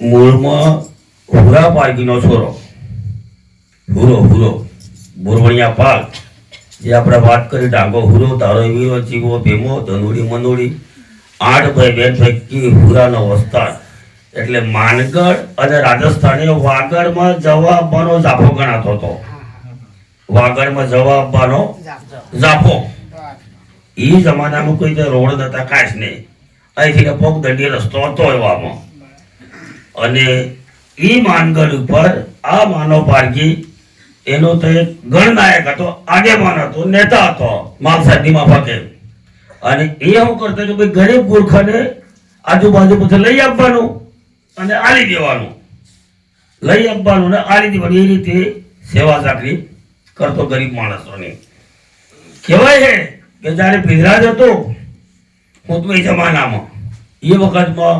મૂળમાં હુરા પાર્કીનો છોરો. હુરો હુરો. બોરવણિયા પાર્ક જે આપણે વાત કરી, ડાંગો હુરો, તારો વીરો ચીવો ભીમો, ધનુડી, મનુડી. આઠ ભાઈ બેન પૈકી હુરાનો વસ્તાર. એટલે માનગઢ અને રાજસ્થાની વાગડમાં જવા આપવાનો જાફો ગણાતો હતો. વાગડમાં જવા આપવાનો જાફો એ જમાનામાં કોઈ રોડ નતા, કાંઈ નહીં. અહીંથી પગ દંડી રસ્તો હતો એવામાં. અને એ માનગઢ ઉપર આ માનવ પારગી એનો તો એક ગણનાયક હતો, આગેવાન હતો, નેતા હતો માલસાદની માફકે. અને એ શું કરતો કે ભાઈ, ગરીબ ગુરખાને આજુબાજુ પછી લઈ આપવાનું અને આલી દેવાનું. લઈ આપવાનું ને આલી દેવાનું, એ રીતે સેવા ચાકરી કરતો ગરીબ માણસોની. કહેવાય છે કે જ્યારે પિંજરાજ હતો પોતવે જમાનામાં, એ વખતમાં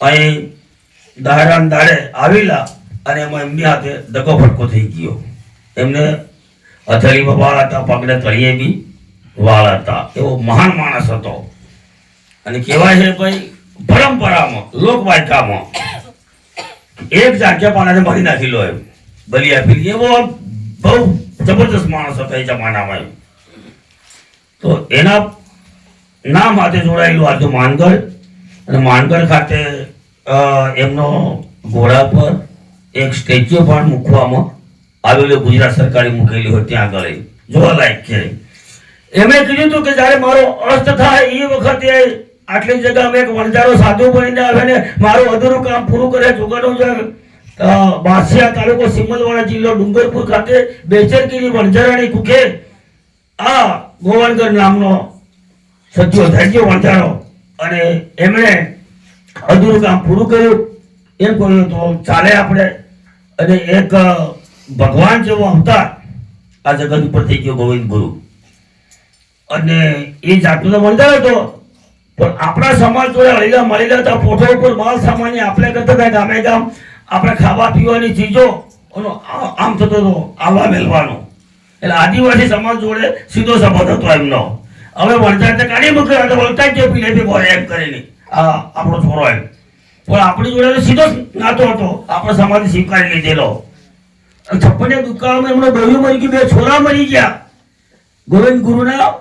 અહીં દાહરાન દાડે આવેલા અને એમાં એમની હાથે ધક્કો ફટકો થઈ ગયો. એમને હથેળીમાં વાળ હતા, પગને તળીએ બી વાળ હતા. એવો મહાન માણસ હતો. અને કહેવાય છે ભાઈ, પરંપરામાં, લોકવાયકામાં, એક જાગ્યા પાણાને મારી નાખેલો એમ. બલી આપી એવો બહુ જબરદસ્ત માણસ હતો એ જમાનામાં તો એના નામ હાથે જોડાયેલું આજે માનગઢ. અને માનગઢ ખાતે એમનો ઘોડા પર એક સ્ટેચ્યુ પણ મૂકવામાં આવેલું ગુજરાત સરકારે મૂકેલી હોય ત્યાં આગળ જોવાલાયક છે. એમણે કીધું હતું કે જ્યારે મારો અસ્ત થાય એ વખતે આટલી જગ્યા એક વણજારો સાધુ બનીને આવે ને મારું અધૂરું કામ પૂરું કરે જોગાનું છે બાસિયા તાલુકો સિમલવાડા જિલ્લો ડુંગરપુર ખાતે બેચરગીરી વણજારાની કુખે આ ગોવણગઢ નામનો સત્યો ધૈર્ય વણજારો અને એમણે અધૂરું કામ પૂરું કર્યું. એમ કહ્યું તો ચાલે આપણે. અને એક ભગવાન જેવો અવતાર આ જગત ઉપર થઈ ગયો, ગોવિંદ ગુરુ. અને એ જાતનો તો વણજારો હતો. પણ આપણા સમાજ જોડે હળીલા મળીલા હતા. પોઠો ઉપર માલ સામાન્ય આપણે કરતા હતા, ગામે ગામ. આપણે ખાવા પીવાની ચીજો. આમ થતો હતો આવવા મેળવાનો એટલે આદિવાસી સમાજ જોડે સીધો સંબંધ હતો એમનો. હવે વણજારને કાઢી મૂક્યો વળતા જ જે પીલે બોલે એમ કરીને. આ આપણો છોરો એમ. પણ આપણી જોડે સીધો નાતો હતો. આપણે સમાધિ સ્વીકારી લીધેલો. છપ્પન દુકાળમાં એમનો બહેરું મરી ગયું. બે છોરા મરી ગયા. ગોવિંદ ગુરુના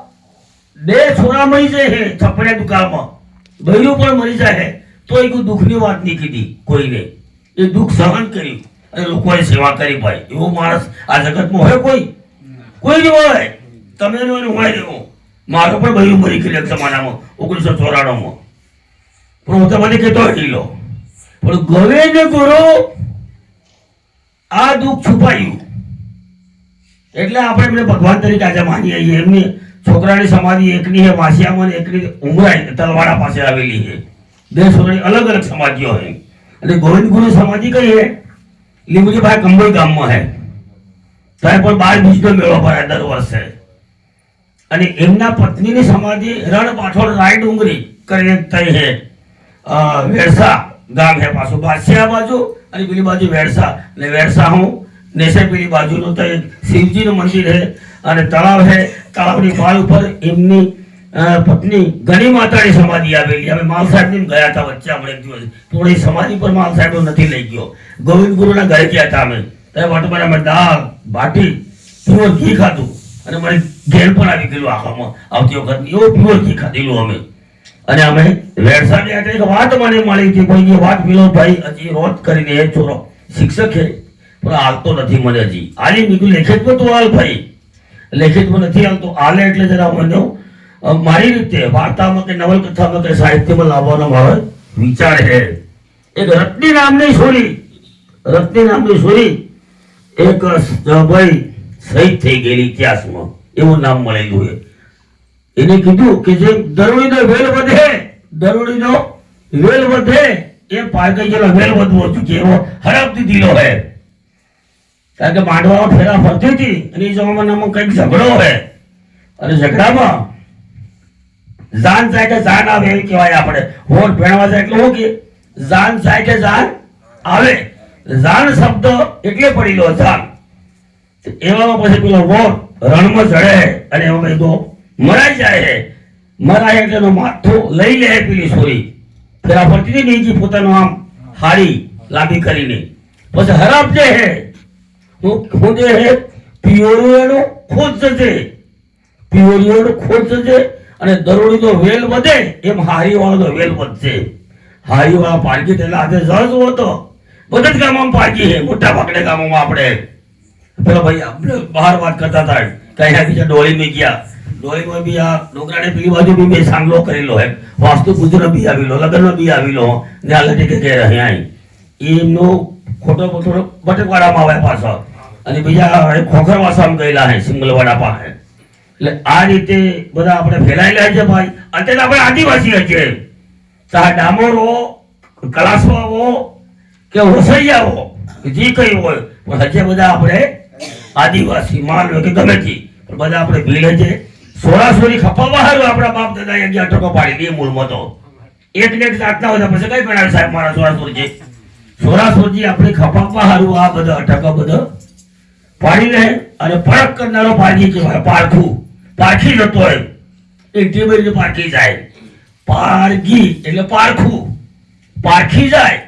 બે છોરા મરી જાય છે છપ્પન દુકાળમાં. બહેરું પણ મરી જાય હે તો એક દુઃખની વાત નહીં કીધી કોઈને. એ દુઃખ સહન કર્યું. અને લોકોએ સેવા કરી ભાઈ. એવો માણસ આ જગતમાં હોય કોઈ? કોઈ નહીં હોય? તમે હોય દેવો. મારો પણ બહેરું મરી ગયું એક જમાનામાં, ઓગણીસો ચોરાણુંમાં. પણ હું તમને કહેતો ઢીલો. પણ ગોવિંદ ગુરુ, આ દુઃખ છુપાયું. એટલે આપણે એમને ભગવાન તરીકે આજે માનીએ છીએ. એમની છોકરાની સમાધિ એકની છે વાસિયામાં એકની ઉમરાઈ તલવાડા પાસે આવેલી છે. બે છોકરાની અલગ અલગ સમાધિઓ છે. અને ગોવિંદ ગુરુ સમાધિ કઈ છે? લીમડીભાઈ કંબોઈ ગામમાં છે. ત્યાં પણ બાર બીજનો મેળો ભરાય દર વર્ષે. અને એમના પત્નીની સમાધિ રણ પાછળ રાય ડુંગરી કરીને થઈ છે. વેરસા ગામ છે પાછું બાદશાહ બાજુ અને પેલી બાજુ વેરસા. ને વેરસા હું? નેસે પેલી બાજુનું તો એક શિવજીનું મંદિર હે અને તળાવ હે. તળાવની પાળ ઉપર એમની પત્ની ઘણી માતાની સમાધિ આવેલી. અમે માલ સાહેબની ગયા હતા વચ્ચે આપણે એક દિવસ. થોડી સમાધિ પર માલ સાહેબ નથી લઈ ગયો. ગોવિંદ ગુરુના ઘરે ગયા હતા અમે. ત્યાં વર્તમાન અમે દાળ, બાટી પ્યોર ઘી ખાધું. અને મારી ઘેર પણ આવી ગયેલું આખામાં. આવતી વખત એવું પ્યોર ઘી ખાધેલું અમે. અને અમે વેડસાની આગળ એક વાત મને મળી હતી કોઈ એ વાત પેલો ભાઈ, હજી રોજ કરીને એ છોરો શિક્ષક છે. પણ હાલતો નથી મને હજી. આલી મેં લેખિતમાં તું હાલ ભાઈ. લેખિતમાં નથી આવતો હાલે એટલે જરા મને મારી રીતે વાર્તામાં કે નવલકથામાં કે સાહિત્યમાં લાવવાનો મારો વિચાર છે. એક રત્ની નામની છોરી, રત્ની નામની છોરી, એક ભાઈ શહીદ થઈ ગયેલી ઇતિહાસમાં. એવું નામ મળેલું છે. એને કીધું કે જે દરોડીનો વેલ વધે, દરોડીનો વેલ વધે, એ પારગઈ જેલો વેલ વધવો ચૂકે એવો હડપ દીધેલો હે. કારણ કે માંડવામાં ફેરા ફરતી હતી અને એ જમાનામાં કંઈક ઝઘડો હે. અને ઝઘડામાં જાન થાય કે જાન આવે એવી કહેવાય આપણે. હોર ભેણવા જાય એટલે હું કે, જાન થાય કે જાન આવે. જાન શબ્દ એટલે પડી લો જાન એવામાં પછી પેલો વોર રણમાં ચડે અને એમાં કીધું મરાઈ જાય છે. મરાય એટલે માથું લઈ લે પેલી છોરી ફેરા ફરતી પોતાનું આમ હાડી લાંબી કરીને. પછી હરાબ જે હે હું ખુદ હે પિયોરીઓનો ખોજ છે પિયોરીઓનો ખોજ છે અને દરોડીનો વેલ વધે એમ હારીવાળાનો વેલ વધશે. હારીવાળા પારકી તેના હાથે જજ હતો. બધા જ ગામમાં પારકી છે. મોટા ભાગના ગામોમાં આપણે. પેલા ભાઈ આપણે બહાર વાત કરતા હતા. કે છે ડોળી ગયા. ડોળીમાં બી આ ડોગરાને પેલી બાજુ બી મેં સાંગલો કરેલો હે. વાસ્તુ પૂજનો બી આવેલો, લગ્નનો બી આવેલો ને આ લટી કે અહીંયા એમનો ખોટો ખોટો બટકવાડામાં આવે પાછો અને બીજા ખોખરવાસામાં ગયેલા હે, સિંગલવાડા પાસે. એટલે આ રીતે બધા આપણે ફેલાયેલા છે ભાઈ. અત્યારે આપણે આદિવાસી છીએ. ચાહે ડામોરો કલાસવાઓ કે વસૈયાઓ જે કઈ હોય. પણ હજે બધા આપણે આદિવાસી, માનવ કે ગમે તે. બધા આપણે ભીલે છે. સોળાસોરી ખપાવવા હારું આપણા બાપ દાદા અગિયાર ટકો પાડી દે મૂળમાં તો. એક ને જાતના હોય તો પછી કઈ બનાવે સાહેબ મારા સોળાસોરજી સોળાસોરજી આપણે ખપાવવા હારું આ બધા ટકો બધા પાડી રહે અને પડક કરનારો પારખી કહેવાય, પારખું. પારખી જતો હોય. એ ટેબલ રીતે પારખી જાય. પારગી એટલે પારખું. પારખી જાય.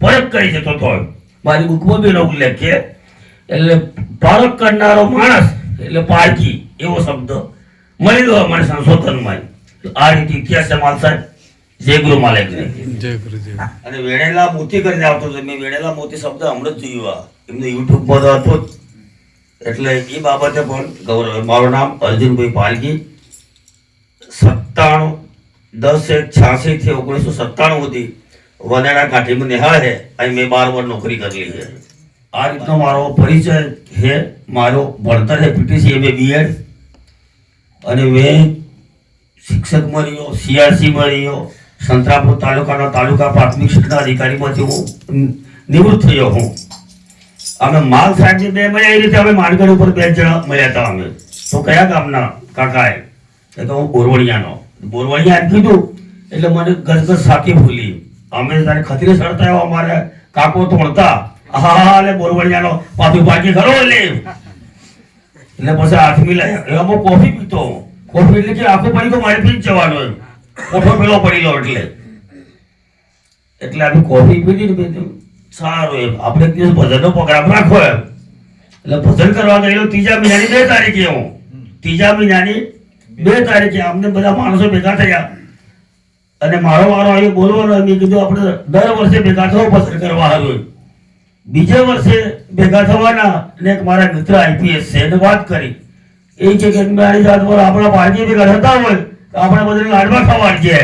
પડક કરી જતો તો મારી બુકમાં બી ઉલ્લેખ છે. એટલે પરખ કરનારો માણસ એટલે પારખી એવો શબ્દ. મળી લો મને સંશોધનમાં આ રીતે ઇતિહાસ છે માલ સાહેબ. જય ગુરુ માલિક જય ગુરુદેવ અને વેણેલા મોતી કરીને આવતો હતો. મેં વેણેલા મોતી શબ્દ હમણાં જ જોયું એમને યુટ્યુબ પર હતો જ. એટલે એ બાબતે પણ ગૌરવ મારું નામ અર્જુનભાઈ પાલગી. સત્તાણું દસ એક છ્યાસી થી ઓગણીસો સત્તાણું સુધી વનેડા કાઠીમાં નિહાળ છે અહીં મેં બાર વર્ષ નોકરી કરેલી છે આ રીતનો મારો પરિચય છે મારો ભણતર છે પીટીસી એમ બીએડ. અને મેં શિક્ષક મળ્યો સીઆરસી મળ્યો સંતરાપુર તાલુકાના તાલુકા પ્રાથમિક શિક્ષણ અધિકારીમાંથી હું નિવૃત્ત થયો હું. અમે માલ સાહેબની બે મળ્યા એ રીતે અમે માનગઢ ઉપર બે જણા મળ્યા હતા અમે. તો કયા ગામના કાકાએ? એ તો હું બોરવણિયાનો બોરવણિયા કીધું એટલે મને ગસગસ સાકી ભૂલી અમે તારે ખતરી સડતા અમારે કાકો તોડતા હા એટલે બોરવણિયાનો પાછું પાકી ખરો એટલે એટલે પછી આઠમી લાયા હું કોફી પીતો. કોફી એટલે કે આખો પડી મારે પી જ જવાનો એમ. કોઠો પેલો પડી લો એટલે. એટલે આપણે કોફી પીધી ને સારું એમ. આપણે દિવસ ભજનનો પ્રોગ્રામ રાખો એમ. એટલે ભજન કરવા ગયેલો ત્રીજા મહિનાની બે તારીખે હું. ત્રીજા મહિનાની બે તારીખે અમને બધા માણસો ભેગા થયા. અને મારો વારો આવ્યો બોલવાનો, મેં કીધું, આપણે દર વર્ષે ભેગા થવો પસંદ કરવા આવ્યું બીજે વર્ષે ભેગા થવાના અને એક મારા મિત્ર આઈપીએસ છે, એને વાત કરી. એ છે કે મારી જાત પર આપણા પાર્ટી ભેગા થતા હોય તો આપણે બધાને લાડવા ખાવા છે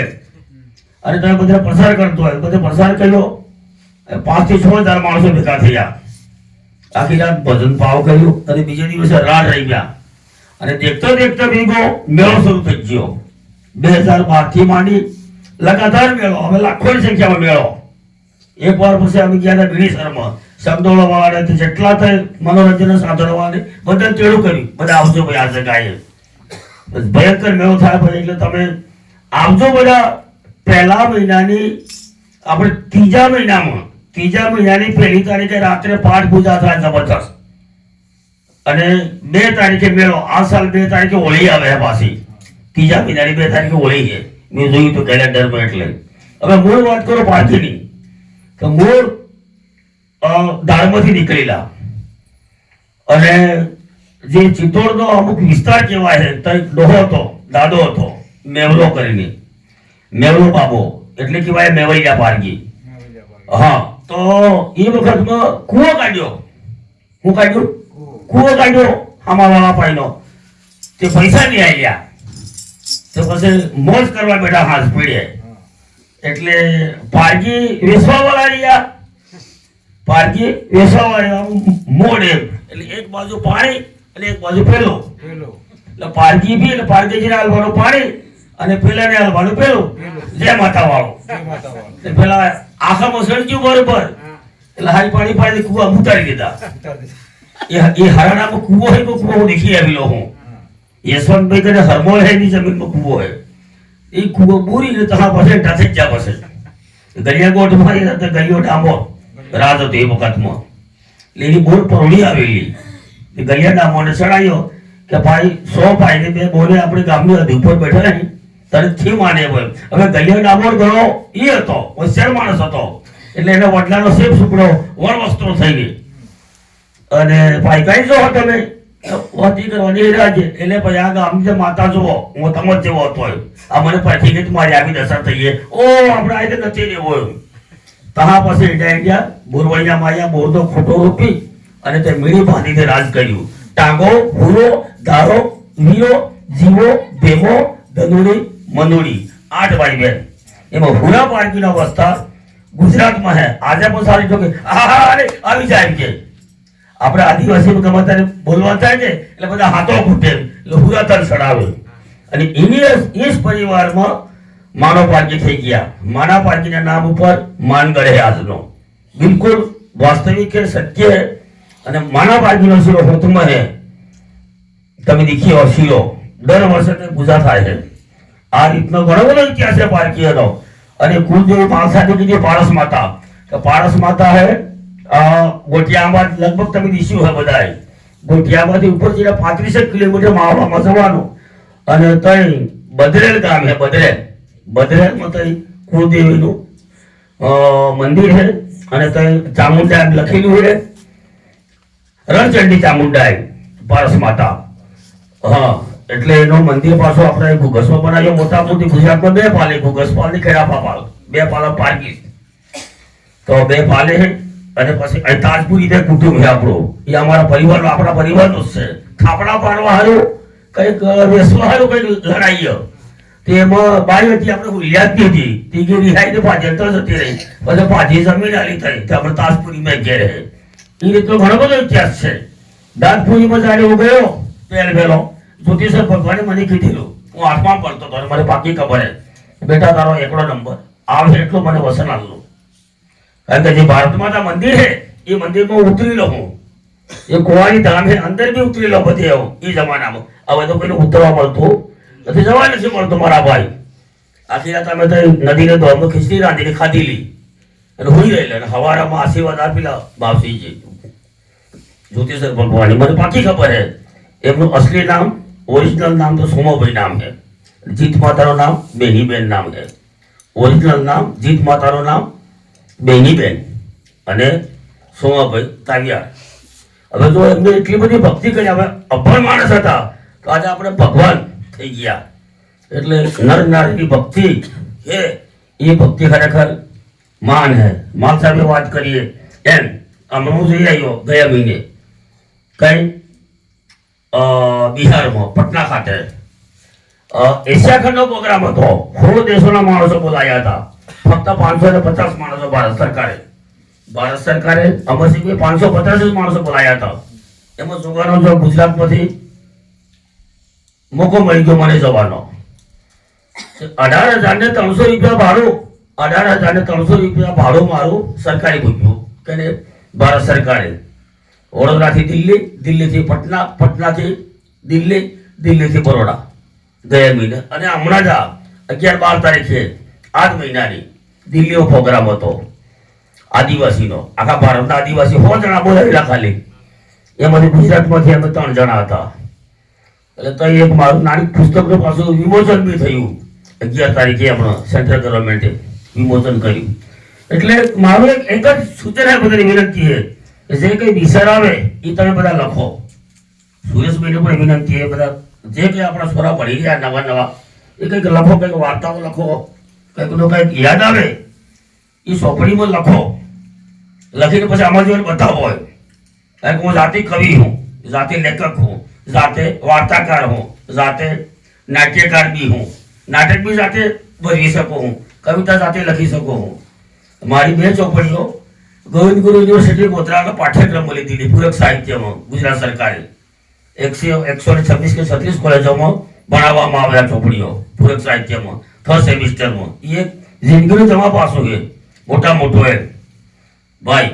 અને તમે બધા પ્રસાર કરતો હોય, બધે પ્રસાર કર્યો. પાંચથી છ હજાર માણસો ભેગા થયા. આખી રાત ભજન ભાવ કર્યું અને બીજે દિવસે રાત રહી ગયા. અને દેખતો દેખતો ભેગો મેળો શરૂ થઈ ગયો. બે હજાર બારથી માંડી લગાતાર મેળો, હવે લાખોની સંખ્યામાં મેળો. એક વાર પછી અમે ગયા હતા ગિરીશરમાં. શબ્દોળો વાળા જેટલા થાય મનોરંજન સાધનો બધા તેડું કર્યું. બધા આવજો ભાઈ આજે ગાય ભયંકર મેળો થાય ભાઈ, એટલે તમે આવજો બધા. પહેલા મહિનાની, આપણે ત્રીજા મહિનામાં, ત્રીજા મહિનાની પહેલી તારીખે રાત્રે પાઠ પૂજા થાય જબરદસ્ત અને બે તારીખે મેળો, આ સાલ બે તારીખે હોળી આવે પાછી. ત્રીજા મહિનાની બે તારીખે હોળી છે. મેં જોયું તો કેલેન્ડરમાં એટલે. હવે મૂળ વાત કરો પાર્ટીની તો મૂળ દાળમાંથી નીકળેલા. અને જે ચિત્તોડનો અમુક વિસ્તાર કહેવાય છે ડોહો હતો દાદો હતો, મેવલો કરીને. મેવલો બાબો, એટલે કહેવાય મેવૈયા પારગી. હા, તો એ વખતમાં કૂવો કાઢ્યો. હું કાઢ્યું? કૂવો કાઢ્યો આમાં પાણીનો તે પૈસા નહીં આવ્યા. તો પછી મોજ કરવા બેઠા હાથ પીડે. એટલે પારગી વેસવા વાળા રહ્યા. પારગી વેસવા વાળા મોડ એમ. એટલે એક બાજુ પાણી અને એક બાજુ પેલો. એટલે પારકી બી એટલે પારગીજીને હાલવાનું પાણી અને પેલાને હાલવાનું પેલું. જય માતા વાળો એટલે પેલા આખામાં સળગ્યું બરોબર. એટલે હારી પાણી પાણી કુવા ઉતારી દીધા. એ હરાણામાં કુવો હોય તો કૂવો હું દેખી આવેલો હું. યશવંતભાઈ કદાચ હરમોલ હે ની જમીનમાં કુવો હોય. એ કુવો બોરી ને તમારા પાસે ટાથે જ જા પાસે. ગલિયાકોટમાં એ હતો ગલિયો ડામોર રાત હતો એ વખતમાં એટલે એની બોર પરોળી આવેલી. એ ગલિયા ડામોરને ચડાયો કે ભાઈ, સો ભાઈને બે બોલે આપણે ગામની હદ ઉપર બેઠા ને તરતથી માને હોય હવે ગલિયા ડામોર ગયો એ હતો. હોશિયાર માણસ હતો. એટલે એને વડલાનો શેપ સુકડો. વણ વસ્ત્રો થઈ ગઈ. અને ભાઈ, કઈ જો તમે? વતી કરવાની રાજે એટલે પછી આ ગામ જે માતા જુઓ. હું તમે જેવો હતો. આ મને પછી મારી આવી દશા થઈ ગઈ ઓ, આપણે આજે નથી રહેવો તહા ઇન્ડિયા ઇન્ડિયા બોરવણિયા માયા બોરનો ખોટો રોપી અને તે મીરી બાંધીને રાજ કર્યું. ટાંગો હુરો ધારો મીરો જીવો, ભેમો, ધનુડી, મનુડી. આઠ ભાઈ બહેન. એમાં હુરા પારકીનો વસ્તાર ગુજરાતમાં હે. આજે પણ સારી જો કે આહા અરે આવી જાય કે. આપણે આદિવાસી ગમે બોલવા થાય છે એટલે બધા હાથો ફૂટે એટલે હુરા તર ચડાવે અને એની એ પરિવારમાં માનવ પારકી થઈ ગયા માનવ પારકીના નામ ઉપર માનગઢ હે આજનો બિલકુલ વાસ્તવિક है सत्य है અને માનવ પારકીનો શિરો હોતમાં હે તમે દેખીએ શિરો દર વર્ષે તે પૂજા થાય છે આ રીતનો ઘણો બધો ઇતિહાસ છે પારકીયનો અને કુલદેવી માણસાની કીધી પારસ માતા તો પારસ માતા હે અ, ગોઠિયામાં લગભગ તમે દીસ્યું હે બધાય ગોઠિયામાંથી ઉપર જઈને પાંત્રીસ કિલોમીટર માળવામાં જવાનું અને તઈ બદરેલ ગામ હે બદરેલ બદરેલમાં તઈ કુળદેવીનું મંદિર છે અને ત્યાં ચામુંડા લખેલું છે. રણચંડી ચામુંડા પારસ માતા. હા, એટલે એનો મંદિર પાછો આપણે ઘુગસમાં બનાવ્યો મોટા મોટી ગુજરાતમાં બે પાલે. ઘુગસ પાલની ખેડાપા પાલ. બે પાલ પારગી તો બે પાલે છે. અને પછી અહીં તાજપુરી દે કુટુંબ છે આપણું. એ અમારા પરિવારનો, આપણા પરિવારનો જ છે. થાપડા પાડવા હારું, કંઈક વેસવા હારું કંઈક લડાઈ ઇતિહાસ છે. દાંતપુરીમાં જાણે હું ગયો, પહેલ પહેલો મને કીધેલું, હું આઠમાં પડતો હતો મને પાકી ખબર હે. બેટા, તારો એકડો નંબર. આવશે એટલું મને વસન આપલું કારણ કે જે ભારત માતા મંદિર છે એ મંદિરમાં ઉતરી લો હું. એ ગોવાની ધામ અંદર બી ઉતરી લો બધી હું એ જમાનામાં. હવે તો પેલું ઉતરવા મળતું નથી જવા નથી મળતો મારા ભાઈ. આખી રાત અમે તો નદીને દોડમાં ખીચડી રાંધીને ખાધી લી. અને હોઈ રહેલા અને હવારામાં આશીર્વાદ આપેલા બાપસીજી. જ્યોતિષર ભગવાન. મને પાકી ખબર છે એમનું અસલી નામ ઓરિજિનલ નામ તો સોમાભાઈ નામ છે જીત માતાનું નામ, બેનીબેન નામ છે ઓરિજિનલ નામ, જીત માતાનું નામ, બેનીબેન અને સોમાભાઈ તાવિયાર હવે જો એમને એટલી બધી ભક્તિ કરી, હવે અભણ માણસ હતા, તો આજે આપણે ભગવાન થઈ ગયા. એટલે નર નારીની ભક્તિ છે એ ભક્તિ ખરેખર માન હે. માન સાહેબે વાત કરીએ એમ હમણાં હું જઈ આવ્યો ગયા મહિને. કઈ? બિહારમાં પટના ખાતે. એશિયા ખંડનો પ્રોગ્રામ હતો. સોળ દેશોના માણસો બોલાયા હતા. ફક્ત પાંચસો ને પચાસ માણસો ભારત સરકારે. ભારત સરકારે અમરસિંહભાઈ પાંચસો પચાસ જ માણસો બોલાયા હતા. એમાં સુગાનો ગુજરાતમાંથી મોકો મળી ગયો મને જવાનો. અઢાર હજાર ને ત્રણસો રૂપિયા ભાડું. અઢાર હજાર ને ત્રણસો રૂપિયા ભાડું મારું સરકારે પૂછ્યું કે ભારત સરકારે. વડોદરાથી દિલ્હી, દિલ્હીથી પટના, પટનાથી દિલ્હી, દિલ્હીથી બરોડા. ગયા મહિને. અને હમણાં જ અગિયાર બાર તારીખે આ જ મહિનાની દિલ્હીનો પ્રોગ્રામ હતો. આદિવાસીનો. આખા ભારતના આદિવાસી સો જણા બોલાવેલા ખાલી. એમાંથી ગુજરાતમાંથી અમે ત્રણ જણા હતા. એટલે તો એક મારું નાની પુસ્તકનું પાછું વિમોચન બી થયું. અગિયાર તારીખે આપણા સેન્ટ્રલ ગવર્મેન્ટે વિમોચન કર્યું. એટલે મારું એક એક જ સૂચના બધાની વિનંતી છે કે જે કંઈ વિચાર આવે એ તમે બધા લખો. સુરેશભાઈને પણ વિનંતી છે બધા, જે કંઈ આપણા સ્વરા પડી ગયા નવા નવા, એ કંઈક લખો, કંઈક વાર્તાઓ લખો કંઈકનો કંઈક યાદ આવે, એ સોંપણીમાં લખો. લખીને પછી આમાં જોઈને બતાવો હોય કારણ કે હું જાતે કવિ હું જાતે લેખક હું. જાતે વાર્તાકાર હું, જાતે નાટ્યકાર બી હું. નાટક બી જાતે ભજવી શકું હું, કવિતા જાતે લખી શકું હું. મારી બે ચોપડીઓ ગોવિંદ ગુરુ યુનિવર્સિટી ગોધરાના પાઠ્યક્રમ લીધી પૂરક સાહિત્યમાં, ગુજરાત સરકારે. એકસો એકસો ને છવ્વીસ કે છત્રીસ કોલેજોમાં ભણાવવામાં આવ્યા ચોપડીઓ, પૂરક સાહિત્યમાં થર્ડ સેમિસ્ટરમાં. એ એક જિંદગીનું જમા પાસું છે, મોટા મોટો એ ભાઈ,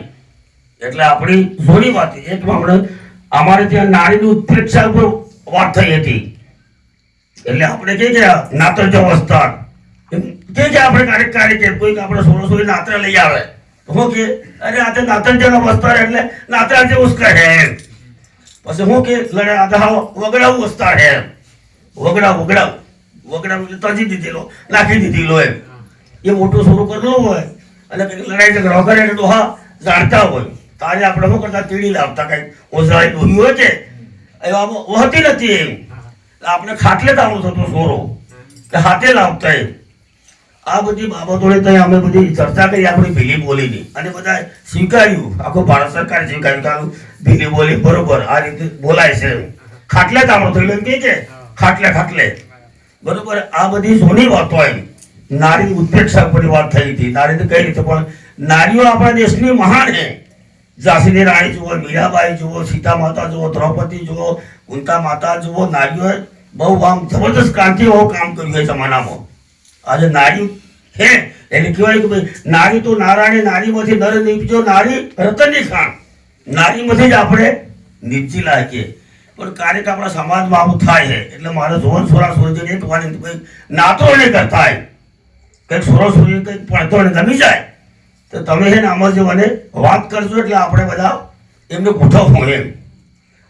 એટલે આપણી જોડી વાત. એક હમણાં અમારે ત્યાં નારીની ઉત્પ્રેક્ષા ઉપર વાત થઈ હતી. એટલે આપણે કે કે નાત્ર જો વસ્તાર એમ કે કે આપણે કાર્ય કાર્ય કે કોઈક આપણે સોળો સોળી નાત્ર લઈ આવે. તો હું કે અરે આ તો નાત્ર જેનો વસ્તાર એટલે નાત્ર જે ઉસ્કા હે. પછી હું કે લડે આધા તો વગડાવું વસ્તાર હે. એમ. વગડાવ વગડાવ. વગડાવ એટલે તજી દીધેલો નાખી દીધેલો એમ. એ મોટું શરૂ કરેલું હોય. અને લડાઈ ઝઘડો કરે એટલે હા જાણતા હોય. તારે આપણે શું કરતા? તીડી લાવતા કંઈક. ઓઝરાય ડોહી હોય છે એવામાં વહતી નથી એમ આપણે ખાટલે દાણો થતો સોરો. કે હાથે લાવતા એમ આ બધી બાબતોને ત્યાં અમે બધી ચર્ચા કરી, આપણી ભીલી બોલીની. અને બધા સ્વીકાર્યું. આખો ભારત સરકારે સ્વીકાર્યું કે ભીલી બોલી બરોબર, આ રીતે બોલાય છે ખાટલે તામડો થયેલો એમ કે છે? ખાટલે ખાટલે. બરોબર, આ બધી સોની વાતો એમ. નારી ઉત્પ્રેક્ષા પરની વાત થઈ હતી. નારી કઈ રીતે, પણ નારીઓ આપણા દેશની મહાન છે. ઝાંસીની રાણી જુઓ, મીરાબાઈ જુઓ, સીતા માતા જુઓ, દ્રૌપદી જુઓ, કુંતા માતા જુઓ, નારીઓએ બહુ આમ જબરદસ્ત ક્રાંતિઓ કામ કર્યું છે જમાનામાં. આજે નારી હે એને કહેવાય કે ભાઈ, નારી તો નારાયણ નારીમાંથી નર નીપજો નારી રતનની ખાણ. નારીમાંથી જ આપણે નીપજી લાગીએ પણ કાર્યક આપણા સમાજમાં આવું થાય છે, એટલે મારે જોવન સોરા સોરજીને એક ભાઈ નાતો એને કરતા હોય કંઈક સોરો સોરી કંઈક પડતો ગમી જાય. તો તમે છે ને આમાં જે મને વાત કરશો એટલે આપણે બધા એમને ગોઠવવું એમ.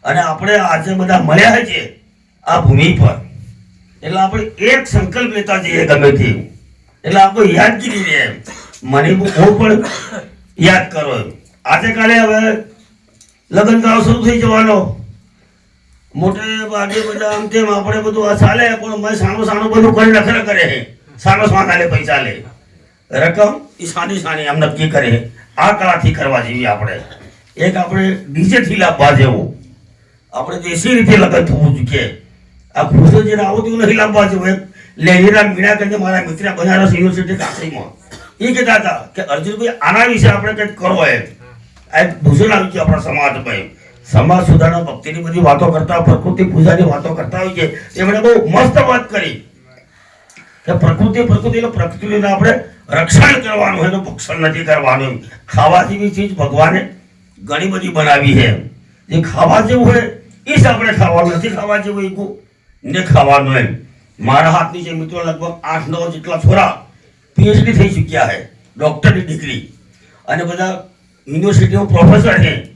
અને આપણે આજે બધા મળ્યા છે આ ભૂમિ પર. એટલે આપણે એક સંકલ્પ લેતા જઈએ ગમે તે. એટલે આપણે યાદગીરી રહે એમ. મને હું પણ યાદ કરો એમ. આજે કાલે હવે લગ્ન ગાળો શરૂ થઈ જવાનો. મોટે ભાગે બધા આમ તેમ આપણે બધું આ ચાલે પણ સાનું સાનું બધું કરી નખરે કરે. સાન આલે પૈસા લે. રકમ એ સાની સાની આમ નક્કી કરે આ કળાથી કરવા જેવી આપણે. એક આપણે ડીજેથી લાવવા જેવું. આપણે દેશી રીતે લગ્ન થવું જોઈએ. આ કૃષ્ણજીને આવું તેવું નથી લાવવા જેવું એક લેલીરામ મીણા કરીને મારા મિત્ર બનારસ યુનિવર્સિટી કાશીમાં એ કહેતા હતા કે અર્જુનભાઈ, આના વિશે આપણે કંઈક કરો એમ. આ એક ભૂષણ આવી છે આપણા સમાજમાં. સમાજ સુધારણા ભક્તિની બધી વાતો કરતા, પ્રકૃતિ પૂજાની વાતો કરતા હોય છે. એમણે બહુ મસ્ત વાત કરી. કે પ્રકૃતિ પ્રકૃતિ એટલે પ્રકૃતિને આપણે રક્ષણ કરવાનું હોય તો ભક્ષણ નથી કરવાનું એમ. ખાવા જેવી ચીજ ભગવાને ઘણી બધી બનાવી છે. જે ખાવા જેવું હોય, એ જ આપણે ખાવાનું, નથી ખાવા જેવું એ ને ખાવાનું એમ. મારા હાથની જે મિત્રો લગભગ આઠ નવ જેટલા છોરા પીએચડી થઈ ચૂક્યા છે ડૉક્ટરની ડિગ્રી અને બધા યુનિવર્સિટીમાં પ્રોફેસર છે.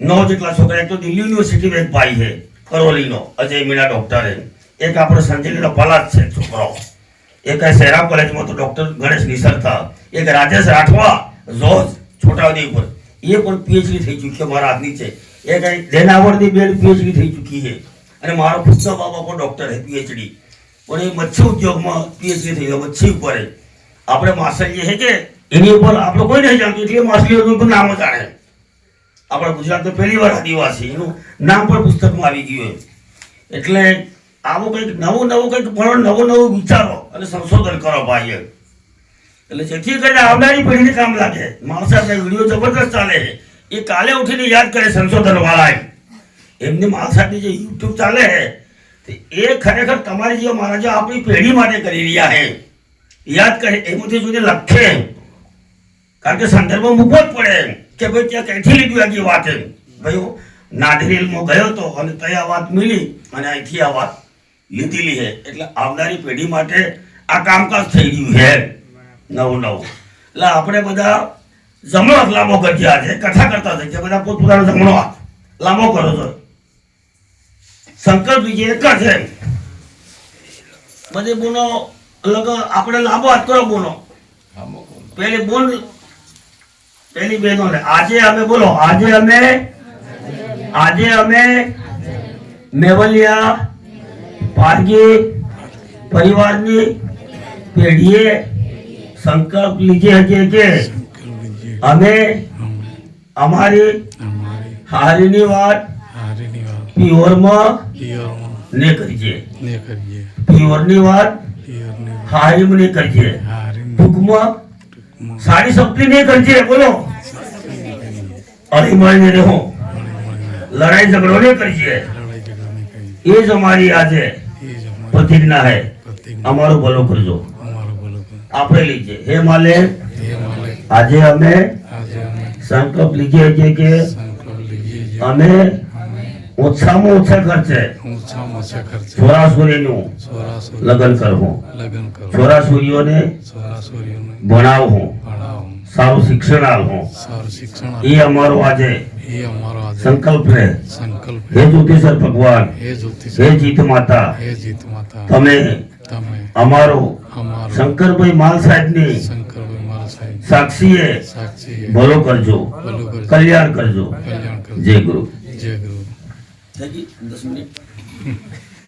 નવ જેટલા છોકરા, એક તો દિલ્હી યુનિવર્સિટીમાં એક ભાઈ છે, કરોલીનો, અજય મીણા ડૉક્ટર છે. એક આપણે સંજય પલાદ છે, છોકરો. એક શહેરા કોલેજમાં તો ડોક્ટર ગણેશ નિસરતા એક રાજેશ રાઠવા, જોજ, છોટાઉદેપુર. એ પણ પીએચડી થઈ ચૂકી છે મારા હાથની છે. એ આ દેનાવરથી બેન પીએચડી થઈ ચૂકી છે. અને મારો ખુદનો બાબા પણ ડૉક્ટર છે પીએચડી પણ એ મચ્છી ઉદ્યોગમાં પીએચડી થઈ ગયો, મચ્છી ઉપર. આપણે માછલી છે કે? એની ઉપર આપણે કોઈ નહીં જાણતું, એટલે માછલીઓનું પણ નામ જાણે આપણા ગુજરાતનો પહેલી વાર આદિવાસી, એનું નામ પણ પુસ્તકમાં આવી ગયું. એટલે આવું કંઈક નવું નવું કંઈક ભણો, નવું નવું વિચારો અને સંશોધન કરો ભાઈ. એટલે જેથી કરીને આવનારી પેઢીને કામ લાગે. મારા સાહેબના વીડિયો જબરદસ્ત ચાલે છે. એ કાલે ઉઠીને યાદ કરે સંશોધન વાળા એમની મારા જે યુટ્યુબ ચાલે છે એ ખરેખર તમારી જે મારા જે આપણી પેઢી માટે કરી રહ્યા છે. યાદ કરે, એમાંથી જોઈને લખે. કારણ કે સંદર્ભ મૂકવો જ પડે કે ભાઈ ત્યાં ક્યાંથી લીધું આખી વાત એમ. ભાઈ નાદરીલમાં ગયો હતો અને ત્યાં વાત મિલી અને અહીંથી આ વાત લીધેલી છે. એટલે આવનારી પેઢી માટે આ કામકાજ થઈ ગયું છે. નવું નવું. એટલે આપણે બધા જમણો હાથ લાંબો કરજે છે. કથા કરતા થઈ બધા પોતપોતાનો જમણો હાથ લાંબો કરો છો. સંકલ્પ બીજી એક જ છે. બધી બોનો અલગ આપણે લાંબો હાથ કરો બોનો. પેલી બોલ પેલી બહેનો આજે અમે બોલો આજે અમે આજે અમે મેવલિયા પારગી પરિવારની પેઢીએ સંકલ્પ લીધે છે કે અમે અમારી હારીની વાત પ્યોરમાં ને કરીએ. પ્યોરની વાત હારીમ ને કરીએ. ટૂંકમાં સારી શક્તિ નહીં કરીએ, બોલો. અડીમળીને રહો. લડાઈ ઝઘડો નહીં કરીએ. એ જ અમારી આજે પ્રતિજ્ઞા હે. અમારું ભલું કરજો. આપણે લીજે. હે માલે. આજે અમે સંકલ્પ લીધે છે કે અમે ઓછામાં ઓછા ખર્ચે સોરાસુર લગ્ન કરવું. સોરાસુરીઓને ભણાવવું ભણાવો. સારું શિક્ષણ આપો. એ અમારો આજે એ અમારો સંકલ્પ રહે સંકલ્પ હે જ્યોતિષર ભગવાન. હે જીત માતા. હે જીત માતા. તમે તમે અમારો અમારો શંકરભાઈ માલ સાહેબની સાહેબ સાક્ષીએ સાક્ષી ભલો કરજો. કરજો. કલ્યાણ કરજો. જય ગુરુ. જય ગુરુ. દસ મિનિટ.